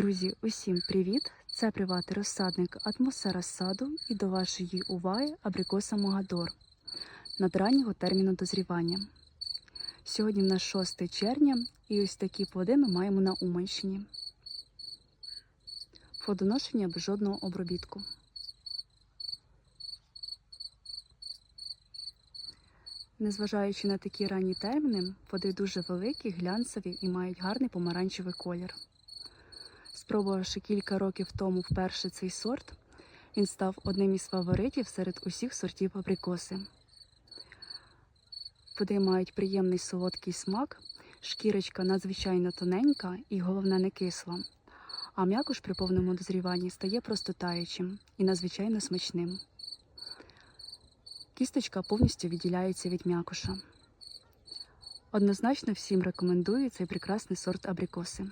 Друзі, усім привіт! Це приватний розсадник атмосфера саду і до вашої уваги абрикоса Магадор над раннього терміну дозрівання. Сьогодні в нас 6 червня і ось такі плоди ми маємо на Уманщині. Плодоношення без жодного обробітку. Незважаючи на такі ранні терміни, плоди дуже великі, глянцеві і мають гарний помаранчевий колір. Спробувавши кілька років тому вперше цей сорт, він став одним із фаворитів серед усіх сортів абрикоси. Плоди мають приємний солодкий смак, шкірочка надзвичайно тоненька і головне не кисла, а м'якош при повному дозріванні стає просто таючим і надзвичайно смачним. Кісточка повністю відділяється від м'якоша. Однозначно всім рекомендую цей прекрасний сорт абрикоси.